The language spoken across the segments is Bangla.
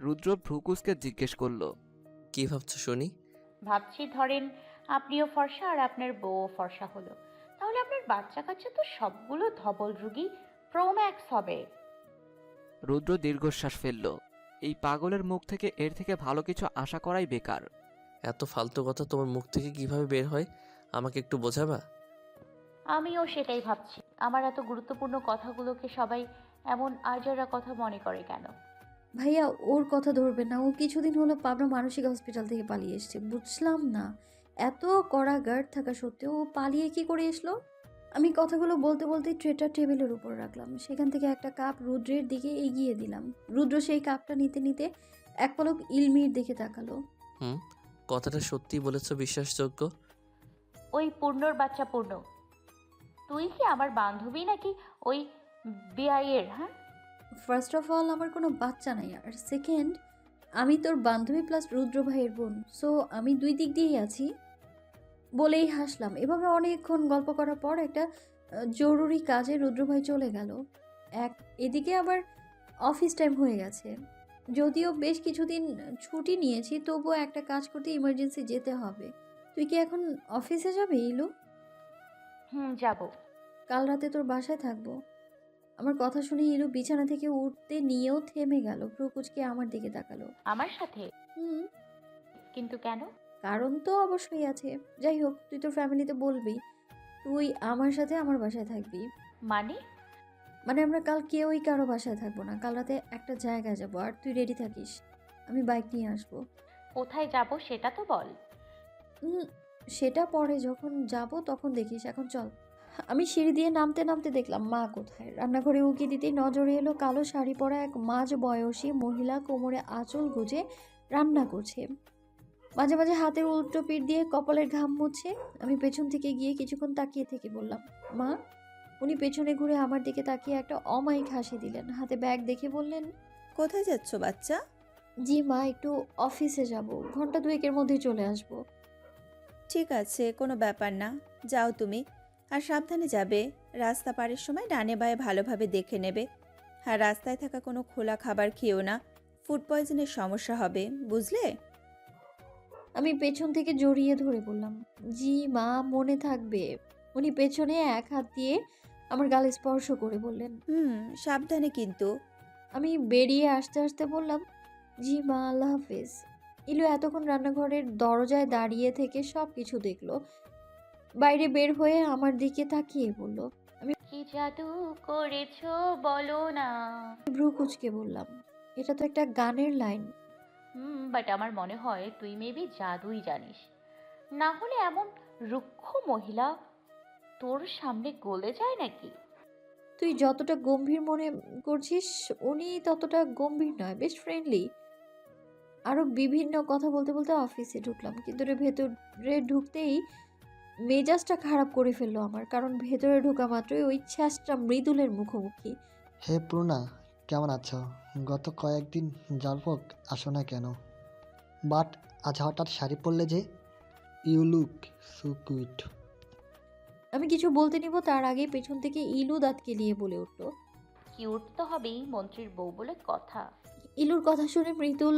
রুদ্র ভ্রুকুসকে জিজ্ঞেস করল কি ভাবছ শুনি ভাবছি ধরেন আপনিও ফর্সা আর আপনার বউও ফর্সা হলো। তাহলে আপনার বাচ্চা কাচ্চা তো সবগুলো ধবল রুগী প্রোম্যাক্স হবে। রুদ্র দীর্ঘশ্বাস ফেলল এই পাগলের মুখ থেকে এর থেকে ভালো কিছু আশা করাই বেকার। এত ফালতু কথা তোমার মুখ থেকে কীভাবে বের হয়? আমাকে একটু বোঝাবা? আমিও সেটাই ভাবছি। আমার এত গুরুত্বপূর্ণ কথাগুলোকে সবাই এমন আজারা কথা মনে করে কেন? ভাইয়া ওর কথা ধরবে না। ও কিছুদিন হলো পাবনা মানসিক হসপিটাল থেকে পালিয়ে এসছে। বুঝলাম না। এত কড়া গার্ড থাকা সত্ত্বেও ও পালিয়ে কি করে এসলো? আমি কথাগুলো বলতে বলতে ট্রেটা টেবিলের উপর রাখলাম। সেখান থেকে একটা কাপ রুদ্রের দিকে এগিয়ে দিলাম। রুদ্র সেই কাপটা নিতে নিতে এক পলক ইলমির দিকে তাকালো। হুম কথাটা সত্যি বলেছ বিশ্বাসযোগ্য। ওই পূর্ণর বাচ্চা পূর্ণ। তুই কি আমার বান্ধবী নাকি ওই বিআইয়ের হ্যাঁ? ফার্স্ট অফ অল আমার কোনো বাচ্চা নাই আর সেকেন্ড আমি তোর বান্ধবী প্লাস রুদ্র ভাইয়ের বোন সো আমি দুই দিক দিয়েই আছি বলেই হাসলাম। এভাবে অনেকক্ষণ গল্প করার পর একটা জরুরি কাজে রুদ্র ভাই চলে গেল। এক এদিকে আবার অফিস টাইম হয়ে গেছে। যদিও বেশ কিছুদিন ছুটি নিয়েছি তবুও একটা কাজ করতে ইমার্জেন্সি যেতে হবে। তুই কি এখন অফিসে যাবে ইলু? হুম যাব। কাল রাতে তোর বাসায় থাকব। আমার কথা শুনে ইলু বিছানা থেকে উঠতে নিয়েও থেমে গেল। প্রকুচকে আমার দিকে তাকালো। আমার সাথে? হুম। কিন্তু কেন? কারণ তো অবশ্যই আছে। যাই হোক তুই তোর ফ্যামিলিতে বলবি। তুই আমার সাথে আমার বাসায় থাকবি। মানে? মানে আমরা কাল কেউই কারও বাসায় থাকব না। কাল রাতে একটা জায়গায় যাব। আর তুই রেডি থাকিস। আমি বাইক নিয়ে আসব। কোথায় যাব সেটা তো বল। সেটা পরে যখন যাব তখন দেখিস। এখন চল। আমি সিঁড়ি দিয়ে নামতে নামতে দেখলাম মা কোথায়? রান্নাঘরে উকি দিতেই নজরে এলো কালো শাড়ি পরা এক মাঝ বয়সী মহিলা কোমরে আঁচল গুজে রান্না করছে। মাঝে মাঝে হাতের উল্টো পিঠ দিয়ে কপালের ঘাম মুছে আমি পেছন থেকে গিয়ে কিছুক্ষণ তাকিয়ে থেকে বললাম মা? উনি পেছনে ঘুরে আমার দিকে তাকিয়ে একটা অমায়িক হাসি দিলেন হাতে ব্যাগ দেখে বললেন কোথায় যাচ্ছ বাচ্চা? জি মা একটু অফিসে যাব ঘণ্টা দুয়েকের মধ্যেই চলে আসব। ঠিক আছে কোনো ব্যাপার না যাও তুমি। আর সাবধানে যাবে। রাস্তা পারের সময় ডানে বায়ে ভালোভাবে দেখে নেবে। আর রাস্তায় থাকা কোনো খোলা খাবার খেয়েও না। ফুড পয়জনের সমস্যা হবে বুঝলে? আমি পেছন থেকে জড়িয়ে ধরে বললাম জি মা মনে থাকবে। উনি পেছনে এক হাত দিয়ে আমার গালে স্পর্শ করে বললেন হুম সাবধানে কিন্তু। আমি বেরিয়ে আসতে আসতে বললাম জি মা আল্লাহ হাফেজ। ইলু এতক্ষণ রান্নাঘরের দরজায় দাঁড়িয়ে থেকে সব কিছু দেখল। বাইরে বের হয়ে আমার দিকে তাকিয়ে বলল আমি কি জাদু করেছ বলো না? ভ্রু কুচকে বললাম এটা তো একটা গানের লাইন। হুম বাট আমার মনে হয় তুই মেবি জাদুই জানিস। না হলে এমন রুক্ষ মহিলা তোর সামনে গলে যায় নাকি? তুই যতটা গম্ভীর মনে করছিস উনি ততটা গম্ভীর নয় বেশ ফ্রেন্ডলি আরও বিভিন্ন কথা বলতে বলতে অফিসে ঢুকলাম কিন্তু ভেতরে ঢুকতেই মেজাজটা খারাপ করে ফেলল আমার কারণ ভেতরে ঢোকা মাত্রই ওই ছ্যাঁচটা মৃদুলের মুখোমুখি। হে পূর্ণা কেমন আছো? গত কয়েকদিন যাবক আসো না কেন? বাট আজ হঠাৎ শাড়ি পরলে যে? ইউ লুক সো কুইট আমি কিছু বলতে নিব তার আগে পেছন থেকে ইলু দাঁত কেলিয়ে বলে উঠল। কিউট তো হবেই মন্ত্রীর বউ বলে কথা। ইলুর কথা শুনে মৃদুল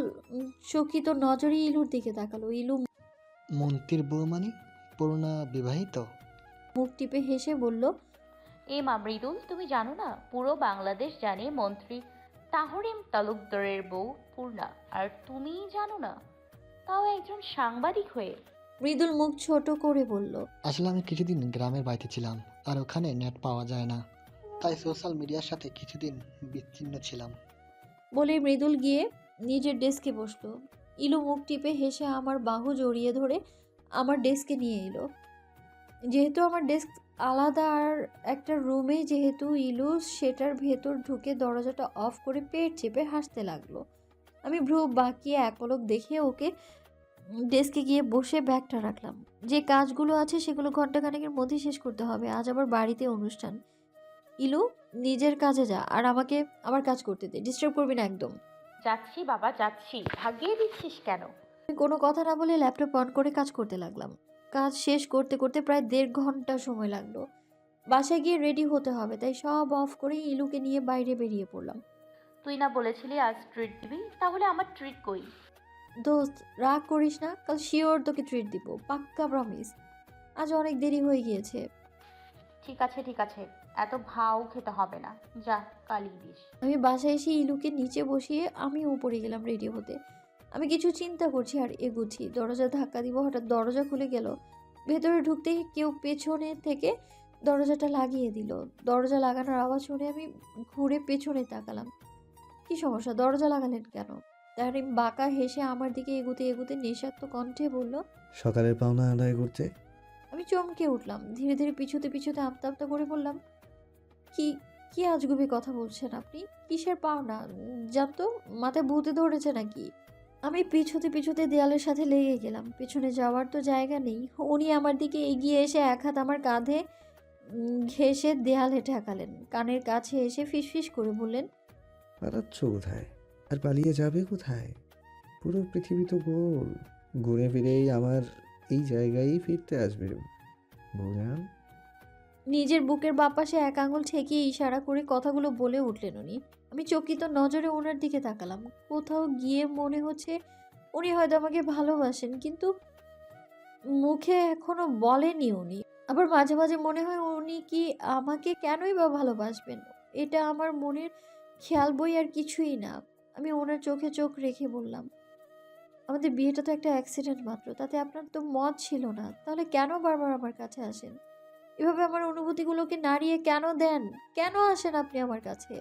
চকিত নজরে ইলুর দিকে তাকালো। ইলু মন্ত্রীর বউ মানে? পূর্ণা বিবাহিত? মুখ টিপে হেসে বলল এ মা মৃদুল তুমি জানো না পুরো বাংলাদেশ জানে মন্ত্রী তাহরিম তালুকদারের বউ পূর্ণা আর তুমিই জানো না তাও একজন সাংবাদিক হয়ে। মৃদুল মুখ ছোট করে বলল আসলে আমি কিছুদিন গ্রামের বাড়িতে ছিলাম আর ওখানে নেট পাওয়া যায় না তাই সোশ্যাল মিডিয়ার সাথে কিছুদিন বিচ্ছিন্ন ছিলাম। বলে মৃদুল গিয়ে নিজের ডেস্কে বসল। ইলু মুখ টিপে হেসে আমার বাহু জড়িয়ে ধরে আমার ডেস্কে নিয়ে এলো। যেহেতু আমার ডেস্ক আলাদা আর একটা রুমে যেহেতু ইলু, সেটার ভেতর ঢুকে দরজাটা অফ করে পেট চেপে হাসতে লাগল। আমি ভ্রু বাকিয়ে এক পলক দেখে ওকে ডেস্কে গিয়ে বসে ব্যাগটা রাখলাম। যে কাজগুলো আছে সেগুলো ঘন্টাখানেকের মধ্যে শেষ করতে হবে। আজ আবার বাড়িতে অনুষ্ঠান। ইলু, নিজের কাজে যা আর আমাকে আমার কাজ করতে দে। ডিস্টার্ব করবি না একদম। যাচ্ছি বাবা, যাচ্ছি। ভাগিয়ে দিচ্ছিস কেন? কোনো কথা না বলে ল্যাপটপ অন করে কাজ করতে লাগলাম। কাজ শেষ করতে করতে প্রায় দেড় ঘণ্টা সময় লাগল। বাসায় গিয়ে রেডি হতে হবে তাই সব অফ করে ইলুকে নিয়ে বাইরে বেরিয়ে পড়লাম। তুই না বলেছিলি আজ ট্রিট দিবি তাহলে আমার ট্রিট কই? দোস্ত রাগ করিস না কাল শিওর তোকে ট্রিট দিব পাক্কা প্রমিস আজ অনেক দেরি হয়ে গিয়েছে। ঠিক আছে ঠিক আছে এত ভাও খেতে হবে না। যা কালি দিস। আমি বাসায় এসে ইলুকে নিচে বসিয়ে আমি উপরে গেলাম রেডি হতে। আমি কিছু চিন্তা করছি আর এগুচ্ছি। দরজা ধাক্কা দিব হঠাৎ দরজা খুলে গেল। ভেতরে ঢুকতেই কেউ পেছনে থেকে দরজাটা লাগিয়ে দিল। দরজা লাগানোর আওয়াজ শুনে আমি ঘুরে পেছনে তাকালাম। কি সমস্যা? দরজা লাগালেন কেন? তারিম বাঁকা হেসে আমার দিকে এগুতে এগুতে নেশাক্ত কণ্ঠে বলল সকালের পাওনা আদায় করতে? আমি চমকে উঠলাম। ধীরে ধীরে পিছুতে পিছুতে আমতা আমতা করে বললাম কি কি আজগুবি কথা বলছেন আপনি? কিসের পাওনা? জানতো মাথায় ভূতে ধরেছে নাকি? আমি পিছুতে পিছুতে দেয়ালের সাথে লেগে গেলাম। পিছনে যাওয়ার তো জায়গা নেই। উনি আমার দিকে এগিয়ে এসে এক হাত আমার কাঁধে ঘেঁষে দেয়ালে ঠেকালেন কানের কাছে এসে ফিসফিস করে বললেন পালাচ্ছ কোথায়? আর পালিয়ে যাবে কোথায়? পুরো পৃথিবী তো গোল। ঘুরে ফিরেই আমার এই জায়গায় ফিরতে আসবে। নিজের বুকের বাপাশে এক আঙুল ঠেকিয়ে ইশারা করে কথাগুলো বলে উঠলেন উনি। আমি চকিত নজরে ওনার দিকে তাকালাম। কোথাও গিয়ে মনে হচ্ছে উনি হয়তো আমাকে ভালোবাসেন, কিন্তু মুখে এখনও বলেনি উনি। আবার মাঝে মাঝে মনে হয় উনি কি আমাকে কেনই বা ভালোবাসবেন? এটা আমার মনের খেয়াল বই আর কিছুই না। আমি ওনার চোখে চোখ রেখে বললাম, আমাদের বিয়েটা তো একটা অ্যাক্সিডেন্ট মাত্র, তাতে আপনার তো মত ছিল না, তাহলে কেন বারবার আমার কাছে আসেন? এভাবে আমার অনুভূতিগুলোকে নাড়িয়ে কেন দেন? কেন আসেন আপনি আমার কাছে?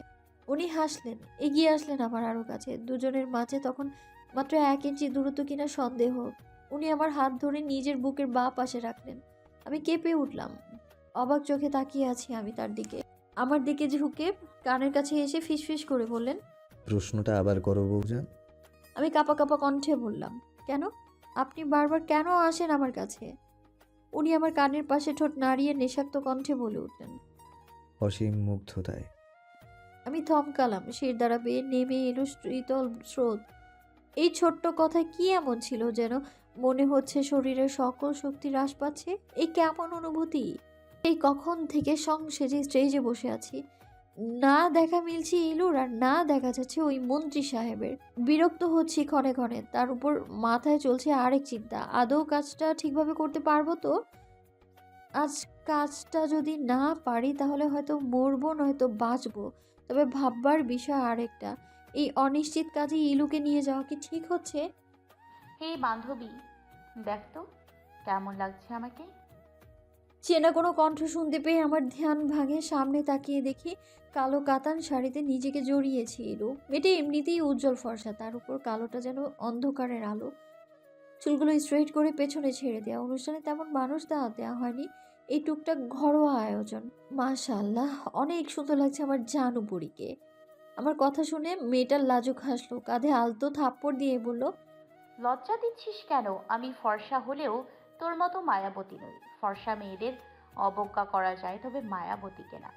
উনি হাসলেন এগিয়ে আসলেন আমার আরও কাছে। দুজনের মাঝে তখন মাত্র এক ইঞ্চি দূরত্ব কিনা সন্দেহ। উনি আমার হাত ধরে নিজের বুকের বা পাশে রাখলেন। আমি কেঁপে উঠলাম। অবাক চোখে তাকিয়ে আছি আমি তার দিকে। আমার দিকে ঝুঁকে কানের কাছে এসে ফিসফিস করে বললেন প্রশ্নটা আবার করো বৌজান আমি কাপা কাপা কণ্ঠে বললাম কেন? আপনি বারবার কেন আসেন আমার কাছে? উনি আমার কানের পাশে ঠোঁট নাড়িয়ে নেশাক্ত কণ্ঠে বলে উঠলেন অসীম মুগ্ধতায়। আমি থমকালাম। শির দ্বারা বেয়ে নেমে এলো শীতল স্রোত। এই ছোট্ট কথায় কি এমন ছিল যেন মনে হচ্ছে শরীরের সকল শক্তি হ্রাস পাচ্ছে? এই কেমন অনুভূতি? এই কখন থেকে সংসেজে স্টেজে বসে আছি? না দেখা মিলছে ইলুর আর না দেখা যাচ্ছে ওই মন্ত্রী সাহেবের। বিরক্ত হচ্ছি ক্ষণে ক্ষণে। তার উপর মাথায় চলছে আরেক চিন্তা। আদৌ কাজটা ঠিকভাবে করতে পারব তো? আজ কাজটা যদি না পারি তাহলে হয়তো মরবো, নয়তো বাঁচবো। তবে ভাববার বিষয় আরেকটা। এই অনিশ্চিত কাজে ইলুকে নিয়ে যাওয়া কি ঠিক হচ্ছে? হে বান্ধবী দেখ তো কেমন লাগছে আমাকে? চেনা কোনো কণ্ঠ শুনতে পেয়ে আমার ধ্যান ভাঙে সামনে তাকিয়ে দেখি কালো কাতান শাড়িতে নিজেকে জড়িয়েছি ইলু। মেয়েটা এমনিতেই উজ্জ্বল ফর্সা তার উপর কালোটা যেন অন্ধকারের আলো। চুলগুলো স্ট্রেট করে পেছনে ছেড়ে দেওয়া অনুষ্ঠানে তেমন মানুষ দেওয়া দেওয়া হয়নি। এই টুকটাক ঘরোয়া আয়োজন। মাশাল্লাহ অনেক সুন্দর লাগছে আমার জানুপুরিকে। আমার কথা শুনে মেয়েটার লাজুক হাসলো কাঁধে আলতো থাপ্পড় দিয়ে বলল লজ্জা দিচ্ছিস কেন? আমি ফর্সা হলেও তোর মতো মায়াবতী নই। ফর্সা মেয়েদের অবজ্ঞা করা যায় তবে মায়াবতীকে না?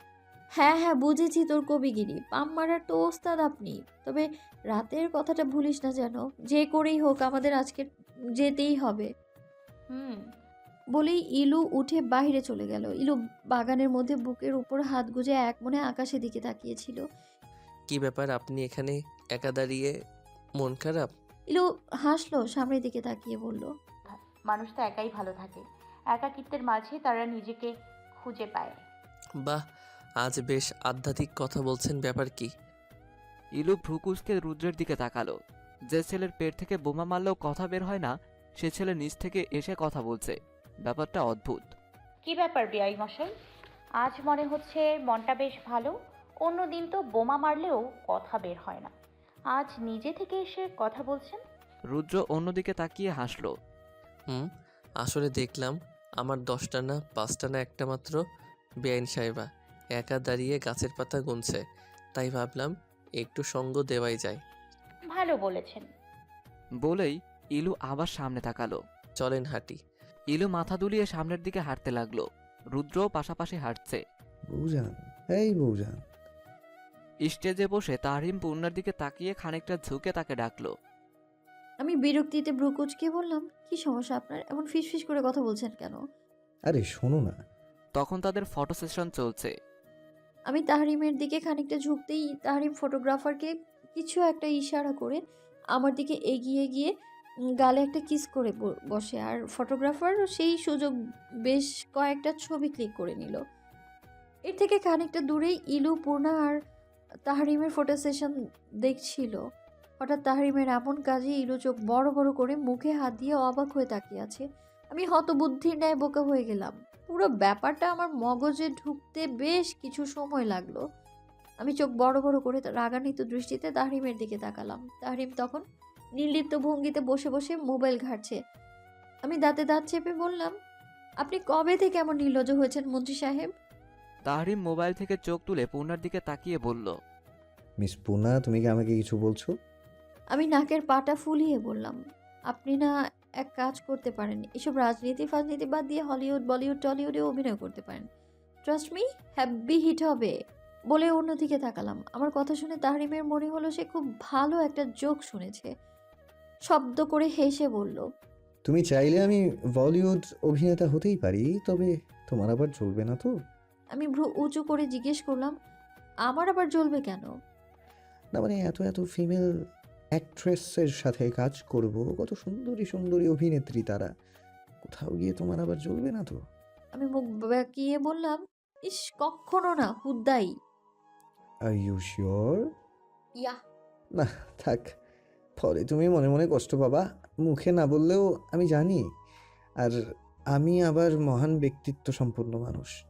হ্যাঁ হ্যাঁ বুঝেছি তোর কবিগিরি। পাম মারার তো ওস্তাদ আপনি। তবে রাতের কথাটা ভুলিস না যেন। যে করেই হোক আমাদের আজকে যেতেই হবে। হুম বলেই ইলু উঠে বাইরে চলে গেল। ইলু বাগানের মধ্যে বুকের উপর হাত গুজে এক মনে আকাশের দিকে তাকিয়েছিল। কি ব্যাপার আপনি এখানে একা দাঁড়িয়ে মন খারাপ? ইলু হাসলো সামনের দিকে তাকিয়ে বলল। মানুষ তো একাই ভালো থাকে। একাকিত্বের মাঝে তারা নিজেকে খুঁজে পায়। বাহ আজ বেশ আধ্যাত্মিক কথা বলছেন ব্যাপার কি? ইলু ভ্রুকুচকে রুদ্রের দিকে তাকালো। যে ছেলের পেট থেকে বোমা মারলেও কথা বের হয় না সে ছেলে নিচ থেকে এসে কথা বলছে। ব্যাপারটা অদ্ভুত। কি ব্যাপার বিআই মশাই? আজ মনে হচ্ছে মনটা বেশ ভালো অন্য দিন তো বোমা মারলেও কথা বের হয় না। আজ নিজে থেকে এসে কথা বলছেন? রুদ্র অন্যদিকে তাকিয়ে হাসলো। হুম আসলে দেখলাম আমার দশটা না পাঁচটা না একটা মাত্র বেআইন সাহেবা একা দাঁড়িয়ে গাছের পাতা গুনছে। তাই ভাবলাম একটু সঙ্গ দেওয়াই যায়। ভালো বলেছেন। বলেই ইলু আবার সামনে তাকালো। চলেন হাঁটি। ইলু মাথা দুলিয়ে সামনের দিকে হাঁটতে লাগল। রুদ্রও পাশাপাশি হাঁটছে। এই স্টেজে বসে তাহিম পূর্ণার দিকে তাকিয়ে খানিকটা ঝুঁকে তাকে ডাকলো। আমি বিরক্তিতে ব্রুকুচকে বললাম কি সমস্যা আপনার? এমন ফিসফিস করে কথা বলছেন কেন? আরে শোনো না। তখন তাদের ফটো সেশন চলছে। আমি তাহরিমের দিকে খানিকটা ঝুঁকতেই তাহরিম ফটোগ্রাফারকে কিছু একটা ইশারা করে আমার দিকে এগিয়ে গিয়ে গালে একটা কিস করে বসে। আর ফটোগ্রাফার সেই সুযোগ বেশ কয়েকটা ছবি ক্লিক করে নিল। এর থেকে খানিকটা দূরেই ইলু, পূর্ণা আর তাহারিমের ফটো সেশন দেখছিল। হঠাৎ তাহারিমের এমন কাজে ইলু চোখ বড় বড় করে মুখে হাত দিয়ে অবাক হয়ে তাকিয়ে আছে। আমি হতবুদ্ধির ন্যায় বোকা হয়ে গেলাম। পুরো ব্যাপারটা আমার মগজে ঢুকতে বেশ কিছু সময় লাগল। আমি চোখ বড় বড় করে রাগান্বিত দৃষ্টিতে তাহরিমের দিকে তাকালাম। তাহরিম তখন নির্লিপ্ত ভঙ্গিতে বসে বসে মোবাইল ঘাটছে। আমি দাঁতে দাঁত চেপে বললাম আপনি কবে থেকে এমন নির্লজ্জ হয়েছেন মন্ত্রী সাহেব? তাহরিম মোবাইল থেকে চোখ তুলে পূর্ণার দিকে তাকিয়ে বলল মিস পুনা তুমি কি আমাকে কিছু বলছো? আমি নাকের পাটা ফুলিয়ে বললাম আপনি না এক কাজ করতে পারেন এসব রাজনীতি ফাজনীতি বাদ দিয়ে হলিউড বলিউড টলিউডে অভিনয় করতে পারেন। ট্রাস্ট মি হ্যাপি হিট হবে। বলে অন্যদিকে তাকালাম। আমার কথা শুনে তাহরিমের মনে হলো সে খুব ভালো একটা জোক শুনেছে। শব্দ করে হেসে বলল তুমি চাইলে আমি বলিউড অভিনেতা হতেই পারি তবে তোমার আবার চলবে না তো? আমি ভ্রু উঁচু করে জিজ্ঞেস করলাম আমার আবার জ্বলবে কেন? না মানে এত এত ফিমেল অ্যাক্ট্রেসের সাথে কাজ করব কত সুন্দরী সুন্দরী অভিনেত্রী তারা কোথাও গিয়ে তোমার আবার জ্বলবে না তো? আমি মুখ বাঁকিয়ে বললাম ইস কখনো না হুদ্দাই। আর ইউ শিওর ইয়া না থাক ফলে তুমি মনে মনে কষ্ট পাবা। মুখে না বললেও আমি জানি। আর আমি আবার মহান ব্যক্তিত্ব সম্পন্ন মানুষ।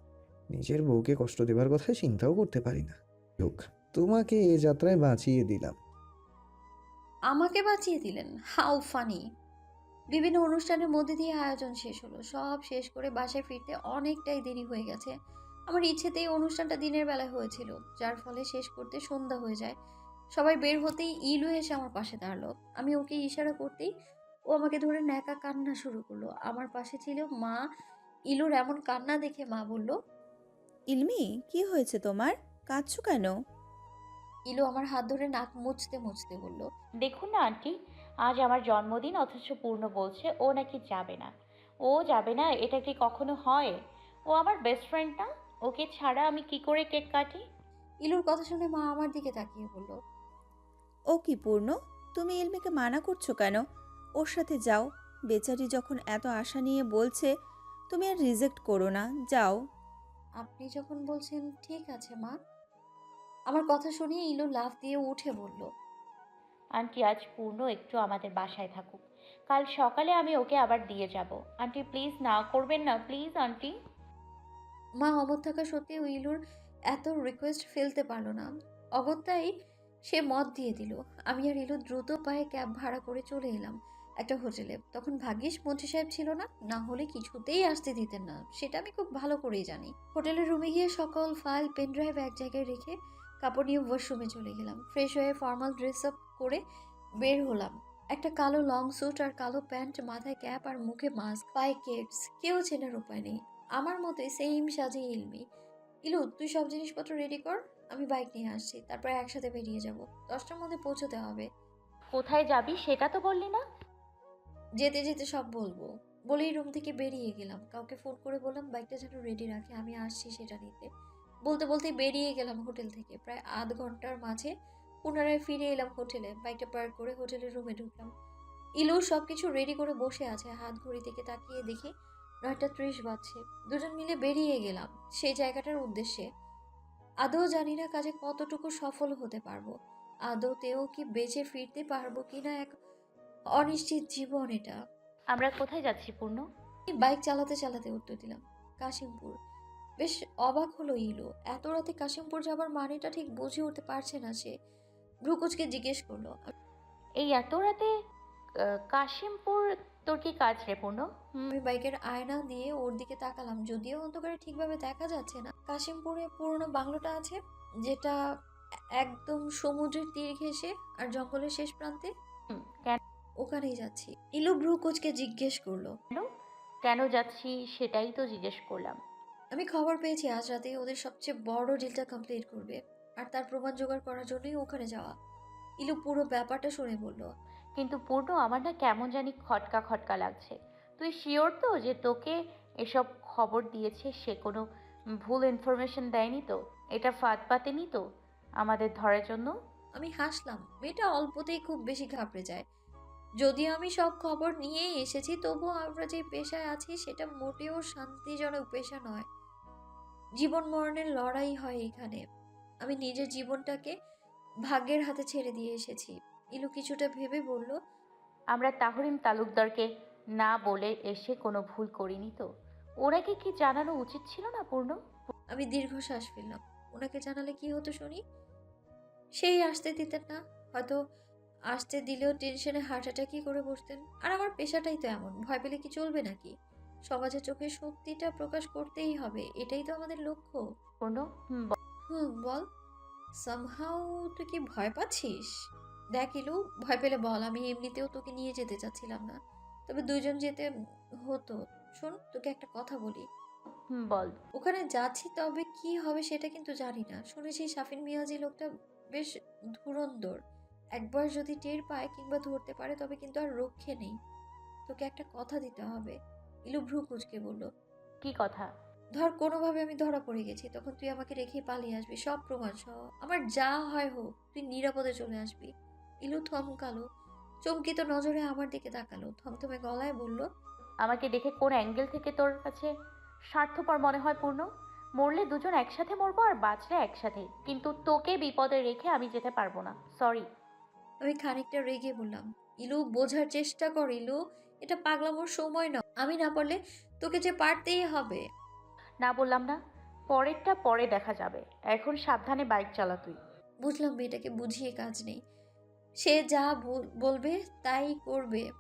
নিজের বউকে কষ্ট দেবার কথা চিন্তাও করতে পারি না। হোক, তোমাকে এ যাত্রায় বাঁচিয়ে দিলাম। আমাকে বাঁচিয়ে দিলেন? How funny. বিভিন্ন অনুষ্ঠানের মধ্যে দিয়ে আয়োজন শেষ হলো। সব শেষ করে বাসায় ফিরতে অনেকটাই দেরি হয়ে গেছে। আমার ইচ্ছেতেই অনুষ্ঠানটা দিনের বেলায় হয়েছিল, যার ফলে শেষ করতে সন্ধ্যা হয়ে যায়। সবাই বের হতেই ইলু এসে আমার পাশে দাঁড়াল। আমি ওকে ইশারা করতেই ও আমাকে ধরে ন্যাকা কান্না শুরু করল। আমার পাশে ছিল মা। ইলুর এমন কান্না দেখে মা বলল ইলমি কি হয়েছে তোমার? কাঁদছো কেন? ইলু আমার হাত ধরে নাক মুছতে মুছতে বলল দেখুন না আন্টি আজ আমার জন্মদিন অথচ পূর্ণ বলছে ও নাকি যাবে না। ও যাবে না এটা কি কখনো হয়? ও আমার বেস্ট ফ্রেন্ড না? ওকে ছাড়া আমি কি করে কেক কাটি? ইলুর কথা শুনে মা আমার দিকে তাকিয়ে বলল ও কি পূর্ণ? তুমি ইলমিকে মানা করছ কেন? ওর সাথে যাও। বেচারি যখন এত আশা নিয়ে বলছে তুমি আর রিজেক্ট করো না যাও। আপনি যখন বলছেন ঠিক আছে মা। আমার কথা শুনিয়ে ইলু লাফ দিয়ে উঠে বলল আন্টি আজ পূর্ণ একটু আমাদের বাসায় থাকুক। কাল সকালে আমি ওকে আবার দিয়ে যাব। আন্টি প্লিজ না করবেন না প্লিজ আন্টি। মা অমত থাকা সত্ত্বেও ইলুর এত রিকোয়েস্ট ফেলতে পারল না। অগত্যাই সে মত দিয়ে দিল। আমি আর ইলু দ্রুত পায়ে ক্যাব ভাড়া করে চলে এলাম একটা হোটেলে। তখন ভাগ্যিস মন্ত্রী সাহেব ছিল না না হলে কিছুতেই আসতে দিতেন না। সেটা আমি খুব ভালো করেই জানি। হোটেলের রুমে গিয়ে সকল ফাইল, পেন ড্রাইভ এক জায়গায় রেখে কাপড় নিয়ে ওয়াশরুমে চলে গেলাম। ফ্রেশ হয়ে ফর্মাল ড্রেস আপ করে বের হলাম। একটা কালো লং স্যুট আর কালো প্যান্ট, মাথায় ক্যাপ আর মুখে মাস্ক, পায়ে কেটস কেউ চেনার উপায় নেই। আমার মতোই সেম সাজে ইলমি ইলু, তুই সব জিনিসপত্র রেডি কর। আমি বাইক নিয়ে আসছি তারপর একসাথে বেরিয়ে যাব। দশটার মধ্যে পৌঁছতে হবে। কোথায় যাবি সেটা তো বললি না? যেতে যেতে সব বলব। বলেই রুম থেকে বেরিয়ে গেলাম। কাউকে ফোন করে বললাম বাইকটা যেন রেডি রাখে আমি আসছি সেটা নিতে। বলতে বলতে বেরিয়ে গেলাম হোটেল থেকে। প্রায় আধ ঘণ্টার মাঝে পুনরায় ফিরে এলাম হোটেলে বাইকটা পার্ক করে হোটেলের রুমে ঢুকলাম। ইলু সব কিছু রেডি করে বসে আছে। হাত ঘড়ি থেকে তাকিয়ে দেখি নয়টা ত্রিশ বাজছে। দুজন মিলে বেরিয়ে গেলাম। সেই জায়গাটার উদ্দেশ্যে। আদৌ জানি না কাজে কতটুকু সফল হতে পারব। আদৌতেও কি বেঁচে ফিরতে পারব কিনা এক অনিশ্চিত জীবন এটা। আমরা কোথায় যাচ্ছি পূর্ণ? বাইক চালাতে চালাতে উত্তর দিলাম কাশিমপুর। বেশ অবাক হলো ইলো এত রাতে কাশিমপুর যাবার মানেটা ঠিক বুঝে উঠতে পারছে না সে। ভ্রুকুচকে জিজ্ঞেস করল এই এত রাতে আহ, কাশিমপুর তোর কি কাজ রে পূর্ণ? আমি বাইকের আয়না দিয়ে ওর দিকে তাকালাম যদিও অন্ধকারে ঠিকভাবে দেখা যাচ্ছে না। কাশিমপুরে পুরনো বাংলোটা আছে যেটা একদম সমুদ্রের তীর ঘেঁষে আর জঙ্গলের শেষ প্রান্তে? হুম, কেন? ওখানেই যাচ্ছি। ইলু ভ্রুকুচকে জিজ্ঞেস করল। কেন? যাচ্ছি সেটাই তো জিজ্ঞেস করলাম। আমি খবর পেয়েছি আজ রাতে ওদের সবচেয়ে বড় ডিলটা কমপ্লিট করবে আর তার প্রমাণ জোগাড় করার জন্যই ওখানে যাওয়া। ইলু পুরো ব্যাপারটা শুনে বলল কিন্তু পূর্ণ, আমার না কেমন জানি খটকা খটকা লাগছে। তুই শিওর তো যে তোকে এসব খবর দিয়েছে সে কোনো ভুল ইনফরমেশন দেয়নি তো? এটা ফাঁদ পাতেনি তো আমাদের ধরার জন্য? আমি হাসলাম। মেয়েটা অল্পতেই খুব বেশি ঘাবড়ে যায়। যদিও আমি সব খবর নিয়েই এসেছি, তবুও আমরা যে পেশায় আছি, সেটা মোটেও শান্তিজনক পেশা নয়। জীবন মরণের লড়াই হয় এখানে। আমি নিজের জীবনটাকে ভাগ্যের হাতে ছেড়ে দিয়ে এসেছি। ইলু কিছুটা ভেবে বলল আমরা তাহরিম তালুকদারকে না বলে এসে কোনো ভুল করিনি তো। ওনাকে কি জানানো উচিত ছিল না পূর্ণ? আমি দীর্ঘশ্বাস ফেললাম। ওনাকে জানালে কি হতো শুনি? সেই আসতে দিতেন না। হয়তো আসতে দিলেও টেনশনে হার্ট অ্যাটাকই করে বসতেন। আর আমার পেশাটাই তো এমন। ভয় পেলে কি চলবে নাকি? সমাজের চোখে সত্যিটা প্রকাশ করতেই হবে। এটাই তো আমাদের লক্ষ্য। পূর্ণ? হুম, বল। হুম বল। সামহাও তুই কি ভয় পাচ্ছিস? দেখ ইলু ভয় পেলে বল আমি এমনিতেও তোকে নিয়ে যেতে চাচ্ছিলাম না। তবে দুজন যেতে হতো। শোন তোকে একটা কথা বলি। বল। ওখানে যাচ্ছি তবে কি হবে সেটা কিন্তু জানি না। শুনেছি সাফিন মিয়াজি লোকটা বেশ ধুরন্ধর। একবার যদি টের পায় কিংবা ধরতে পারে তবে কিন্তু আর রক্ষে নেই। তোকে একটা কথা দিতে হবে। ইলু ভ্রু কুচকে বলল কি কথা? ধর কোনোভাবে আমি ধরা পড়ে গেছি তখন তুই আমাকে রেখে পালিয়ে আসবি। সব প্রমাণ সহ। আমার যা হয় হোক তুই নিরাপদে চলে আসবি। ইলু থমকালো চমকিত নজরে আমার দিকে তাকালো থমথমে গলায় বলল আমাকে দেখে কোন অ্যাঙ্গেল থেকে তোর কাছে স্বার্থপর মনে হয় পূর্ণ? মরলে দুজন একসাথে মরবো আর বাঁচলে একসাথে কিন্তু তোকে বিপদে রেখে আমি যেতে পারব না সরি আমি খানিকটা রেগে বললাম ইলু বোঝার চেষ্টা কর ইলু এটা পাগলামোর সময় না আমি না পারলে তোকে যে পারতেই হবে। না বললাম না পরেরটা পরে দেখা যাবে এখন সাবধানে বাইক চালা তুই। বুঝলাম মেয়েটাকে বুঝিয়ে কাজ নেই সে যা বল- বলবে তাই করবে।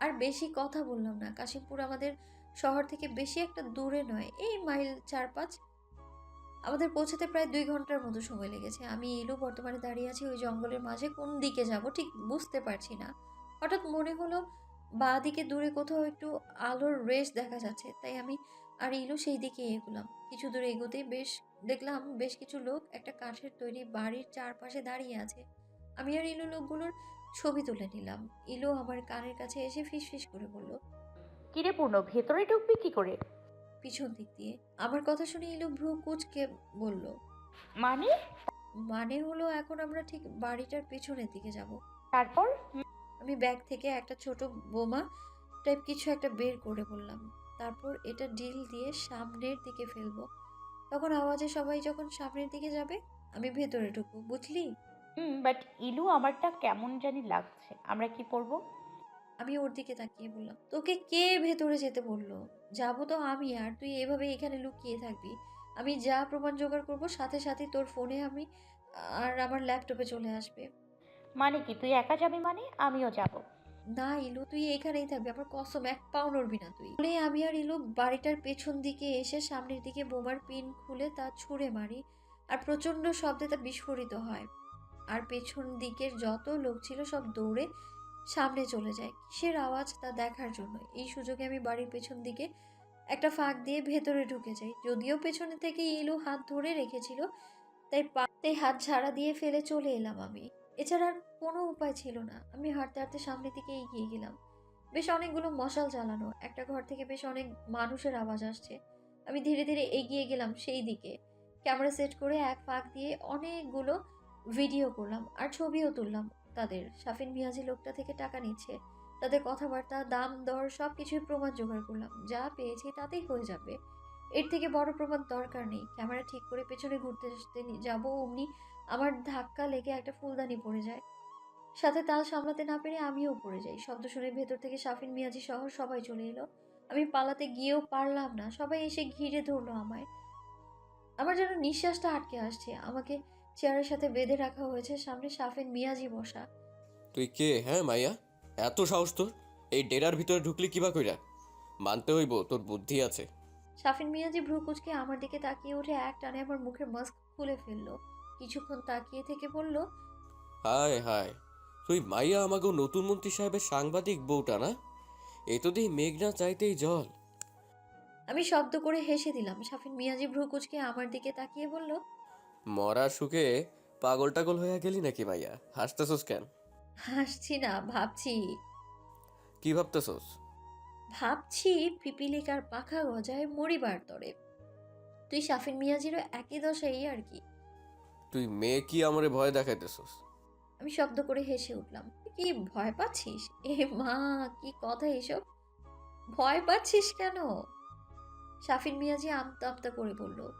আর বেশি কথা বললাম না। কাশিমপুর আমাদের শহর থেকে বেশি একটা দূরে নয়, এই মাইল চার পাঁচ আমাদের পৌঁছাতে প্রায় দুই ঘণ্টার মতো সময় লেগেছে। আমি এলো বর্তমানে দাঁড়িয়ে আছি ওই জঙ্গলের মাঝে, কোন দিকে যাব ঠিক বুঝতে পারছি না। হঠাৎ মনে হলো বাঁ দিকে দূরে কোথাও একটু আলোর রেশ দেখা যাচ্ছে, তাই আমি আর ইলু সেই দিকে এগোলাম। কিছু দূর এগোতেই বেশ দেখলাম বেশ কিছু লোক একটা কাঠের তৈরি বাড়ির চারপাশে দাঁড়িয়ে আছে। আমি আর ইলু লোকগুলোর ছবি তুলে নিলাম। ইলু আমার কানের কাছে এসে ফিস ফিস করে বলল কিরে পূর্ণ ভেতরে ঢুকবি কি করে? পিছন দিক দিয়ে। আমার কথা শুনে ইলু ভ্রু কুচকে বলল মানে? মানে হলো এখন আমরা ঠিক বাড়িটার পেছনের দিকে যাব। তারপর? আমি ব্যাগ থেকে একটা ছোট বোমা টাইপ কিছু একটা বের করে বললাম। তারপর এটা ডিল দিয়ে সামনের দিকে ফেলব। তখন আওয়াজে সবাই যখন সামনের দিকে যাবে আমি ভেতরে ঢুকবো বুঝলি? হুম বাট ইলু আমারটা কেমন জানি লাগছে। আমরা কি করব আমি ওর দিকে তাকিয়ে বললাম তোকে কে ভেতরে যেতে বলল? যাব তো আমি আর তুই এভাবে এখানে লুকিয়ে থাকবি। আমি যা প্রমাণ জোগাড় করব সাথে সাথে তোর ফোনে আমি আর আমার ল্যাপটপে চলে আসবে। মানে কি তুই একা যাবি মানে? আমিও যাব। না ইলু তুই এখানেই থাকবি আমার কসম এক পাও নড়বি না তুই। বলে আমি আর ইলু বাড়িটার পেছন দিকে এসে সামনের দিকে বোমার পিন খুলে তা ছুঁড়ে মারি আর প্রচণ্ড শব্দে তা বিস্ফোরিত হয়। আর পেছন দিকের যত লোক ছিল সব দৌড়ে সামনে চলে যায়। কিসের আওয়াজ তা দেখার জন্য। এই সুযোগে আমি বাড়ির পেছন দিকে একটা ফাঁক দিয়ে ভেতরে ঢুকে যাই। যদিও পেছনে থেকে ইলু হাত ধরে রেখেছিল, তাই পাতে হাত ঝাড়া দিয়ে ফেলে চলে এলাম আমি। এছাড়া আর কোনো উপায় ছিল না। আমি হাঁটতে হাঁটতে সামনের দিকে এগিয়ে গেলাম। বেশ অনেকগুলো মশাল জ্বালানো। একটা ঘর থেকে বেশ অনেক মানুষের আওয়াজ আসছে। আমি ধীরে ধীরে এগিয়ে গেলাম সেই দিকে। ক্যামেরা সেট করে এক ফাঁক দিয়ে অনেকগুলো ভিডিও করলাম আর ছবিও তুললাম। তাদের সাফিন মিয়াজি লোকটা থেকে টাকা নিচ্ছে, তাদের কথাবার্তা, দাম, দর সব কিছুই প্রমাণ জোগাড় করলাম। যা পেয়েছি তাতেই হয়ে যাবে। এর থেকে বড় প্রমাণ দরকার নেই। ক্যামেরা ঠিক করে পেছনে ঘুরতে যাব অমনি আমার ধাক্কা লেগে একটা ফুলদানি পড়ে যায়। সাথে তাল সামলাতে না পেরে আমিও পড়ে যাই। শব্দ শুনে ভেতর থেকে সাফিন মিয়াজি সহ সবাই চলে এলো। আমি পালাতে গিয়েও পারলাম না। সবাই এসে ঘিরে ধরলো আমায়। আমার যেন নিঃশ্বাসটা আটকে আসছে। আমাকে চেয়ারের সাথে বেঁধে রাখা হয়েছে সামনে সাফিন মিয়াজি বসা। তুই কে হ্যাঁ মাইয়া? এত সাহস তোর? এই ডেরার ভিতরে ঢুকলি কিবা কইরা? মানতে হইব তোর বুদ্ধি আছে। সাফিন মিয়াজি ভ্রু কুচকে আমার দিকে তাকিয়ে উঠে এক টানে আমার মুখের মাস্ক খুলে ফেলল। কিছুক্ষণ তাকিয়ে থেকে বলল হায় হায়। তুই মাইয়া আমাকে নতুন মন্ত্রী সাহেবের সাংবাদিক বউটা না? এ তো দিই মেঘনা চাইতেই জল। আমি শব্দ করে হেসে দিলাম। সাফিন মিয়াজি ভ্রু কুচকে আমার দিকে তাকিয়ে বলল মরার সুখে পাগল টাগল হয়ে গেলি নাকি মাইয়া? হাসতেছস কেন? হাসছি না ভাবছি। কি ভাবতেছস? ভাবছি পিপিলিকার পাখা গজায় মরিবার তরে। তুই সাফিন মিয়াজিরও একই দশা এই আর কি। তুই মেয়ে কি আমারে ভয় দেখাইতেছস? আমি শব্দ করে হেসে উঠলাম। কি ভয় পাচ্ছিস? এ মা কি কথা এসব? ভয় পাচ্ছিস কেন? শাফিন মিয়াজি আমতা আমতা করে বলল